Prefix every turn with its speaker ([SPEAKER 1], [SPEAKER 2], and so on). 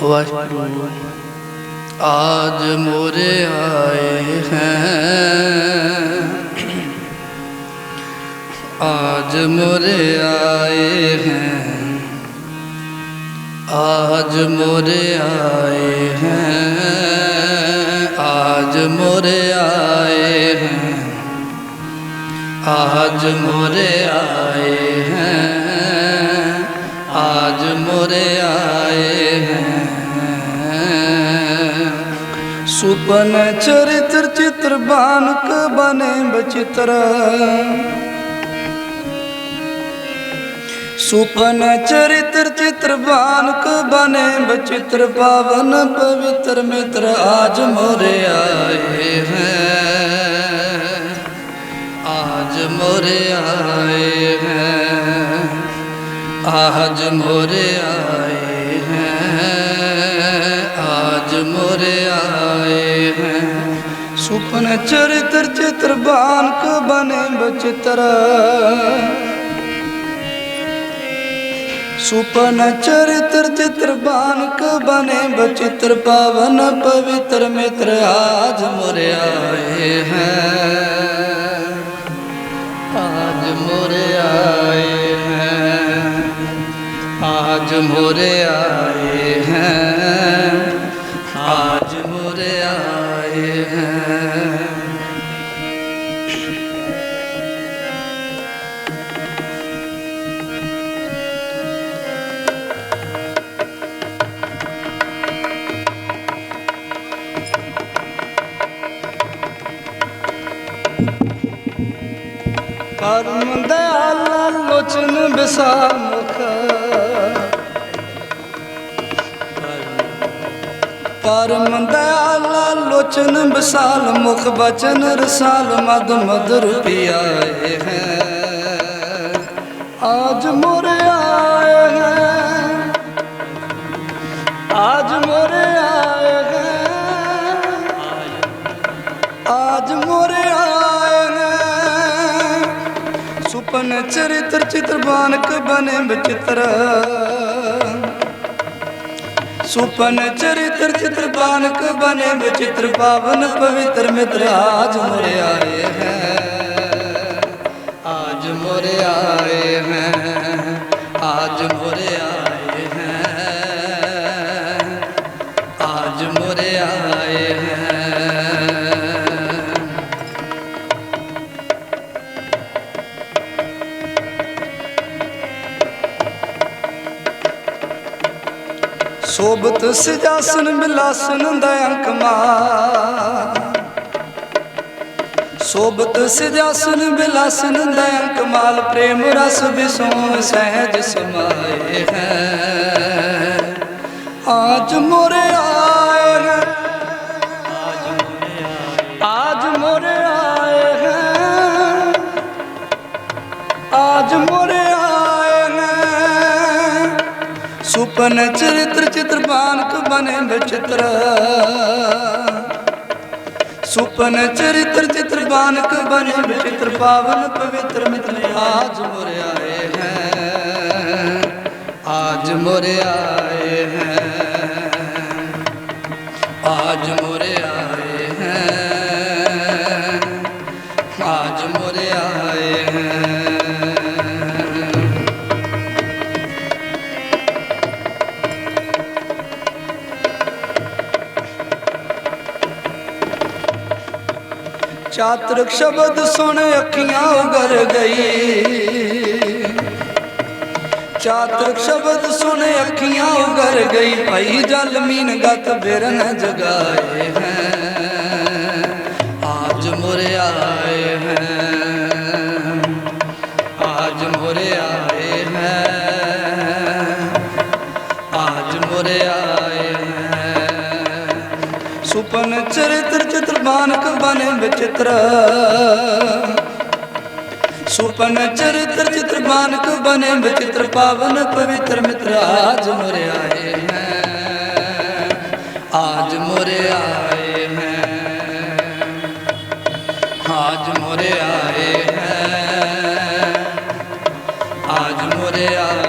[SPEAKER 1] ਵਾਹਿਗੁਰੂ आज मोरे आए हैं आज मोरे आए हैं आज मोरे आए हैं आज मोरे आए हैं आज मोरे आए हैं आज मोरे आए सुपन चरित्र चित्र बानक बने बचित्र सुपन चरित्र चित्र बानक बने बचित्र पावन पवित्र मित्र आज मोरे आए हैं। आज मोरे आए हैं। आज मोरे आए चरित्र चित्र बानक बने बचित्र। सुपन चरित्र चित्र बानक बने बचित्र। पावन पवित्र मित्र आज मोरे आए हैं। आज मोरे आए हैं। आज मोरे आए हैं। ਪਰਮ ਦਇਆਲਾ ਲੋਚਨ ਬਿਸਾਮੁਖ ਪਰਮ ਦਇਆਲਾ ਲੋਚਨ ਬਿਸਾਲ ਮੁਖ, ਬਚਨ ਰਸਾਲ ਮਦ ਮਧੁਰ ਪਿਆਏ ਹੈ। ਆਜ ਮੋਰੇ ਆਏ ਹੈ। ਬਨ ਚਰਿਤਰ ਚਿਤਰ ਬਾਨਕ ਬਨੇ ਬਚਿਤਰ ਸੁਪਨ ਚਰਿਤਰ ਚਿਤਰ ਬਾਨਕ ਬਨੇ ਬਚਿਤਰ ਪਾਵਨ ਪਵਿੱਤਰ ਮਿਤਰ, ਆਜ ਮੋਰੇ ਆਏ ਹੈ। ਆਜ ਮੋਰੇ ਆਏ ਹੈ, ਆਜ ਮੋਰੇ ਆਏ ਹੈ। ਆਜ ਮੋਰੇ ਆਏ ਹੈ। ਸੋਬਤ ਸਜਾਸਨ ਬਿਲਾਸਨ ਦਇੰਕ ਮਾ ਸੋਬਤ ਸਜਾਸਨ ਬਿਲਾਸਨ ਦਇੰਕ ਮਾਲ, ਪ੍ਰੇਮ ਰਸ ਬਿਸੋ ਸਹਿਜ ਸਮਾਏ ਹੈ। ਆਜ ਮੋਰੇ ਆਏ ਬਨ ਚਰਿਤ੍ਰ ਚਿਤਰਬਾਨ ਬਾਨਕ ਬਨੇ ਵਿਚਿਤਰ ਸੁਪਨ, ਚਰਿਤ੍ਰ ਚਿਤਰਬਾਨ ਕ ਬਨੇ ਵਿਚਿਤਰ ਪਾਵਨ ਪਵਿੱਤਰ ਮਿਤਨੇ ਆਜ ਮੋਰੇ ਆਏ ਹੈ। ਆਜ ਮੋਰੇ ਆਏ ਹੈ। ਆਜ ਮੋਰੇ ਚਾਤ੍ਰਿਕ ਸ਼ਬਦ ਸੁਣ ਅੱਖੀਆਂ ਉਗਰ ਗਈ। ਚਾਤ੍ਰਿਕ ਸ਼ਬਦ ਸੁਣ ਅੱਖੀਆਂ ਉਗਰ ਗਈ। ਭਾਈ ਜਲ ਮੀਨ ਗਤ ਬਿਰਨ ਜਗਾਏ ਹੈ। ਆਜ ਮੁਰੇ ਆਏ ਹੈ। ਆਜ ਮੁਰੇ ਆਏ ਮਾਨਕ ਬਨ ਵਿਚਿਤਰ। ਸੁਪਨ ਚਰਿਤਰ ਚਿਤਰ ਮਾਨਕ ਬਨੇ ਵਿਚਿਤਰ, ਪਾਵਨ ਪਵਿੱਤਰ ਮਿੱਤਰ, ਆਜ ਮੋਰੇ ਆਏ ਮੈਂ। ਆਜ ਮੋਰੇ ਆਏ ਮੈਂ। ਆਜ ਮੋਰੇ ਆਏ ਮੈਂ। ਆਜ ਮੋਰੇ ਆਏ